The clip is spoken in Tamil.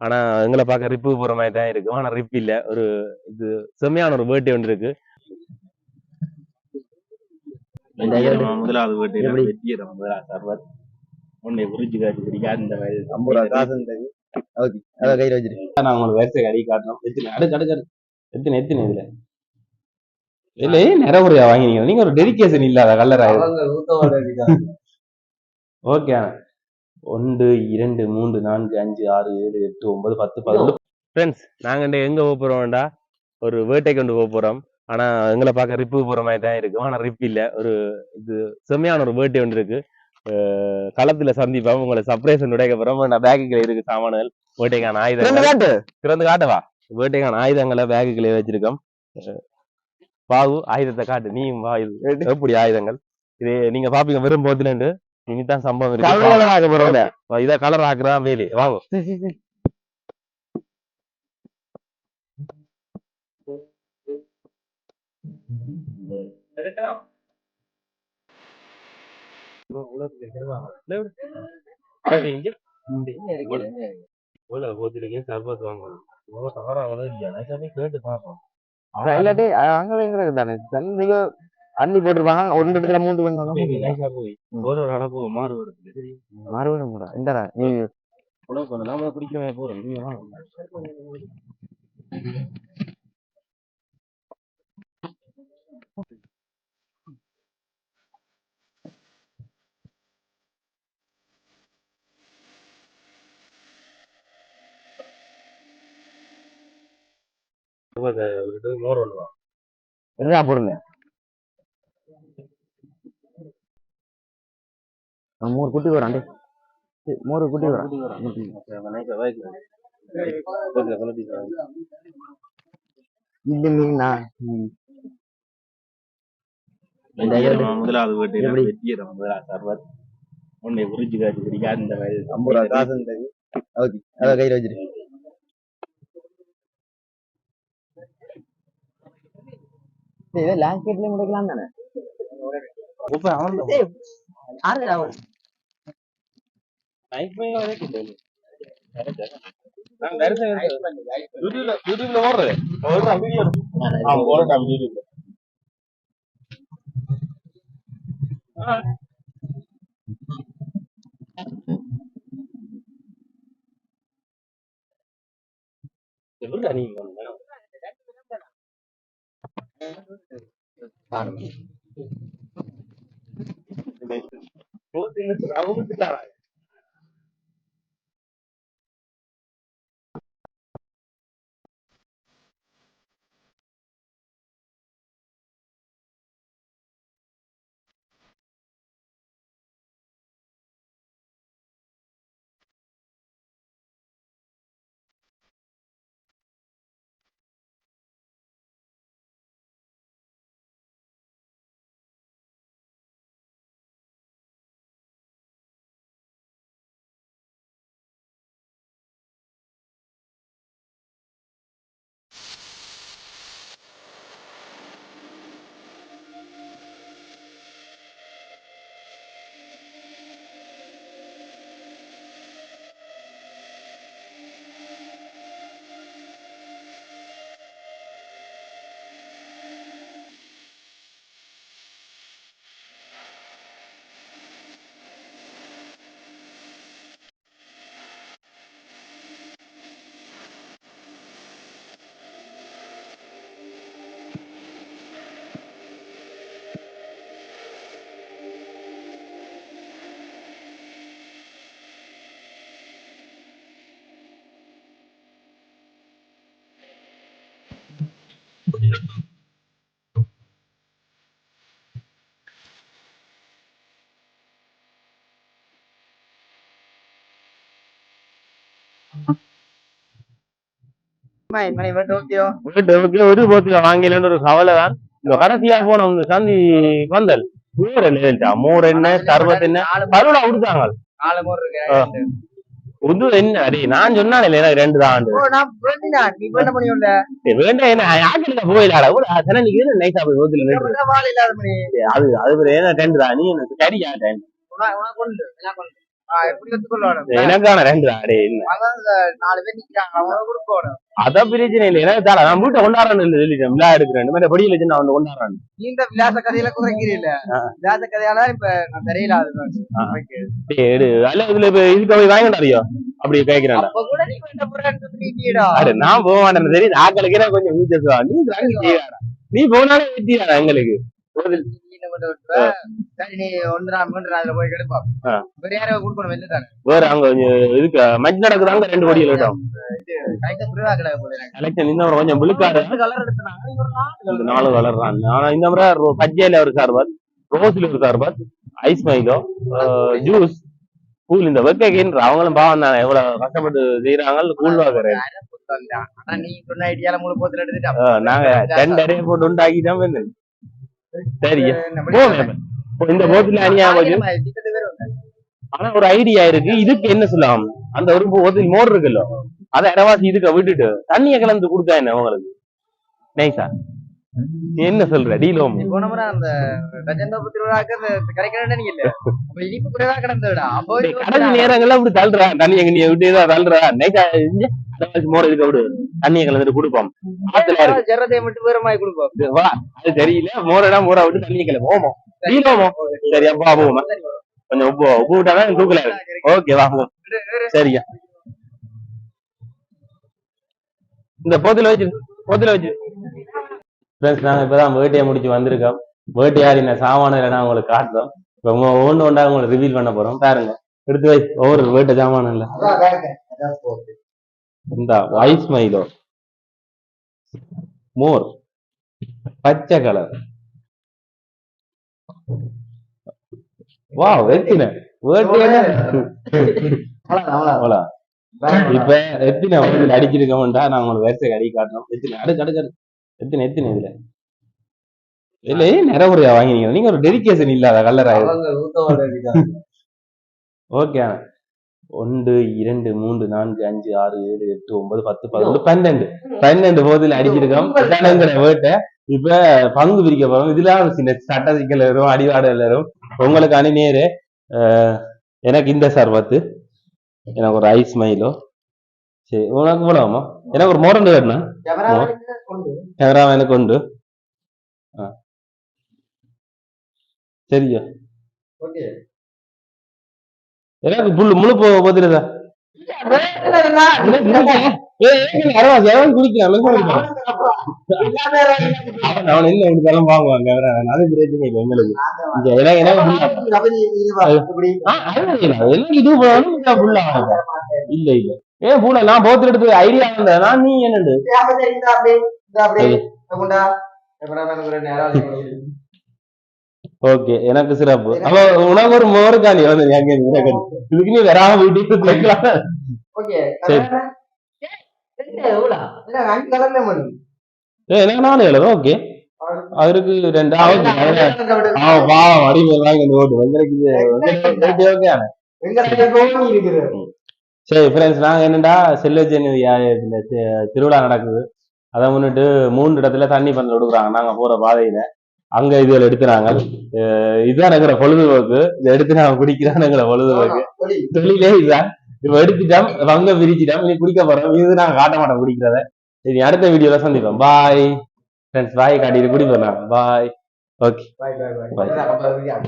ஆனா எங்களை பார்க்க ரிப்பு போற மாதிரி தான் இருக்கும். ஆனா ரிப் இல்ல. ஒரு இது செம்மையான ஒரு பேர்டே ஒன்று இருக்கு. முதலாவது உன்னை புரிஞ்சு காட்டி பிடிக்காது இந்த மாதிரி ஐம்பது ரூபா காசு ஓகே அதை கையில் வச்சிருக்கேன் நான் உங்களுக்கு வரிசை கடி காட்டணும். எத்தனை? அடுக்கு அடுக்கு. எத்தனை எத்தனை இதுல? இல்ல ஏன் நிறைய வாங்கினீங்க? நீங்க ஒரு டெடிகேஷன் இல்லாத கல்லர் அவங்க ஊத்தவோட ஓகே ஒன்று இரண்டு மூன்று நான்கு அஞ்சு ஆறு ஏழு எட்டு ஒன்பது பத்து பதினொன்று. ஃப்ரெண்ட்ஸ் நாங்க இன்றைக்கு எங்க போக போறோம்டா? ஒரு வேட்டை கொண்டு போக போறோம். ஆனா எங்களை பார்க்க ரிப்பு போற மாதிரி தான் இருக்கும். ஆனா ரிப் இல்ல. ஒரு இது செம்மையான ஒரு வேட்டை ஒன்று இருக்கு. களத்துல சந்திப்போம். உங்களை சர்ப்ரைஸ் உடைக்க போறோம். நான் பேக்குல இருக்கு சாமான்கள். வேட்டைக்கான ஆயுதங்கள். காட்டு. திறந்து காட்டவா? வேட்டைக்கான ஆயுதங்களை பேக்குகளே வச்சிருக்கோம். பாவு ஆயுதத்தை காட்டு. நீயும் வா இது எப்படி ஆயுதங்கள்? இது நீங்க பாப்பீங்க. வெறும் போத்துலண்டு இனிதான் சம்பவம் இருக்கு. இதை கலர் ஆக்குறா வேலி. வாங்க சர்பத் வாங்க கேட்டு பாப்போம் இல்லாட்டி அங்க தானே. நீங்க அண்ணி போட்டிருப்பாங்க. ஒன்று இடத்துல மூன்று ஒரு ஒரு அளவு மாறு வருது. மறுபடியும் கூட இந்தடா நீ உனக்கு வந்து நாம குடிக்கவே போறோம். நீங்க மோர் ஒன்று என்ன பொருள். மூணு குட்டி வரும் அண்டே மூணு குட்டி வரும் இது மீனா? முதலாவது வீட்டு? வெற்றிகரம் முதலாவது உன்னை காட்டி இந்த ஐம்பது ரூபா காசு இருந்தது ஓகே அதை கையில் வச்சிருக்கேன் இது லேண்ட்ஸ்கேப்ல முடிக்கலாம் தானே அவன் ஆறுதல் அவன் நான் தரிசனம் யூடியூப்ல யூடியூப்ல ஓடுறது ஓடுறா வீடியோ ஆ ஓடுறா யூடியூப்ல எப்படிடா நீ வந்த? போட்டு அவுத்துட்டாரா வீட்டு ஒரு போத்துல வாங்கலன்னு ஒரு கவலை தான் இந்த கடைசியா போன சந்தி பந்தல் மோர் என்ன மோர் என்ன? சர்பத் என்ன? கருடா கொடுத்தாங்க. உது என்ன? அடி நான் சொன்னானே எனக்கு ரெண்டு தான் ஆண்டு. நீ வேண்டாம் என்ன? யாக்கிட்ட போயிடா கூட அதெல்லாம் நீங்க என்ன நைஸா போய் மணி. அது அது ஒரு என்ன ரெண்டு தான். நீ என்ன சரியா எனக்கான ரெண்டு அடே அதான் பிரச்சனை இல்லை. எனக்கு தால நான் வீட்டை கொண்டாடுறேன் இல்லை சொல்லிட்டேன். விழா எடுக்கிறேன். மாதிரி படியில் வச்சு நான் கொண்டாடுறேன். நீ இந்த விலாச கதையில கதையால இப்ப நான் தெரியல அது ஆ. எடு. அல்ல இதுல இப்ப இதுக்கு போய் அப்படி அட நான் போக மாட்டேன் தெரியுது. ஆக்களுக்கு கொஞ்சம் ஊச்சா நீ நீ போனாலே வெட்டியாடா எங்களுக்கு? வேற தானே அங்க இதுக்கு மஞ்சள் நடக்குதாங்க ரெண்டு கோடி எலெக்ஷன் இந்த கொஞ்சம் கலர் ஒரு நாலு வளர்றான் ஆனா இந்த முறை பச்சையில ஒரு சார்பாத் ரோஸ்ல ஒரு sarbath ice Milo juice cool இந்த வெக்கைன்ற அவங்களும் பாவம் தானே. எவ்வளவு கஷ்டப்பட்டு செய்யறாங்க கூல் வாங்குறேன் நாங்க டெண்டரே போட்டு வந்து சரி. இந்த போத்துல அணியா போச்சு ஆயிரம் ஆயிரத்தி எட்டு பேர் வந்தாங்க. ஆனா ஒரு ஐடியா இருக்கு. இதுக்கு என்ன சொல்லலாம் அந்த ஒரு போத்தில் மோர் இருக்குல்ல? அதை இடவாசி இதுக்கு விட்டுட்டு தண்ணியை கலந்து கொடுத்தா என்ன உங்களுக்கு? நைஸா என்ன சொல்ற? டீலோம் நீ போன முறை அந்த ரஜந்தோப்பு திருவிழாக்கு அந்த கரைக்கிறேன்னு நீ இல்ல இனிப்பு குறைவா கிடந்ததுடா. அப்போ கடைசி நேரங்கள்ல அப்படி தள்ளுறா. தண்ணி எங்க நீ விட்டு தான் தள்ளுறா நைட்டா இடவாசி மோர் இதுக்கு விடு தண்ணியை கலந்துட்டு கொடுப்போம். ஆத்துல இருக்கு. மட்டும் வேறமாய் கொடுப்போம்? வா அது தெரியல. மோரடா மோரா விட்டு தண்ணியை கிளம்பு ஓமோ. டீலோமோ சரி. அப்பா போவோமா கொஞ்சம் உப்பு உப்பு விட்டாதான் தூக்கல ஓகே வா போவோம் சரியா. இந்த போத்துல வச்சு போத்துல வச்சு. ஃப்ரெண்ட்ஸ் நாங்க இப்பதான் வேட்டையை முடிச்சு வந்திருக்கோம். வேட்டையாடின சாமான்களை நான் உங்களுக்கு காட்டுறோம். இப்போ உங்க ஒன்று ஒன்றா உங்களுக்கு ரிவீல் பண்ண போறோம். பாருங்க. எடுத்து வை. ஒவ்வொரு வேட்டை சாமான் இல்ல. இந்த ஐஸ் மைலோ மோர் பச்சை கலர் வா அவ்வளோ இப்ப எத்தனை வந்து அடிச்சிருக்கோம்டா நான் உங்களுக்கு வரிசை அடி காட்டுறோம். எத்தனை அடுக்கு அடுக்கு. எத்தனை எத்தனை இதுல இல்ல ஏன் நிறைய வாங்கினீங்க? நீங்க ஒரு டெடிகேஷன் இல்லாத கலர் ஆயிடும் ஓகே ஒன்று இரண்டு மூன்று நான்கு அஞ்சு ஆறு ஏழு எட்டு ஒன்பது பத்து பதினொன்று பன்னெண்டு. பன்னெண்டு போதில் அடிச்சிருக்கோம். வேட்டை இப்ப பங்கு பிரிக்க போறோம். இதுல சின்ன சட்ட சிக்கல் வரும் அடிவாடல் வரும். உங்களுக்கு அணி நேரு எனக்கு இந்த சர்பத்து எனக்கு ஒரு ஐஸ் மைலோ சரி உனக்கு போலாமா எனக்கு ஒரு மோரண்டு வேணும் கேமரா எனக்கு உண்டு. சரியா? எனக்கு புல்லு முழு போதுலதா அவன் என்ன எடுத்தாலும் வாங்குவாங்க அது பிரச்சனை இல்லை எங்களுக்கு. எனக்கு இல்ல. இது இல்ல இல்ல ஏன் பூனை நான் போத்துல எடுத்து ஐடியா வந்தேன் நான் நீ என்னண்டு ஓகே எனக்கு சிறப்பு. அப்ப உனக்கு ஒரு மோருக்காணி வந்து எங்க இருக்கு. இதுக்கு நீ வராம வீட்டுக்கு போய்க்கலாம். சரி. ஏ எனக்கு நாலு எழுதும் ஓகே. அவருக்கு ரெண்டாவது அவன் பாவம் அடிமை வாங்கி வந்து ஓட்டு. வந்துருக்கு. ஓகே சரி ஃப்ரெண்ட்ஸ் நாங்க என்னடா தி- திருவிழா நடக்குது. அதை முன்னிட்டு மூன்று இடத்துல தண்ணி பந்தல் கொடுக்குறாங்க நாங்க போற பாதையில. அங்க இதுல எடுத்துறாங்க அஹ் இதுதான் எங்கிற பொழுதுபோக்கு. இதை எடுத்து நாங்க குடிக்கிறான் எங்கிற பொழுதுபோக்கு. தொழிலே இதுதான். இப்ப எடுத்துட்டோம் அங்க விரிச்சிட்டோம் இனி குடிக்க போறோம். இது நாங்க காட்ட மாட்டோம் குடிக்கிறத. இனி அடுத்த வீடியோல சந்திப்போம். பாய் ஃப்ரெண்ட்ஸ் பாய் காட்டிட்டு குடிப்போம் நாங்க. Bye okay Bye bye bye.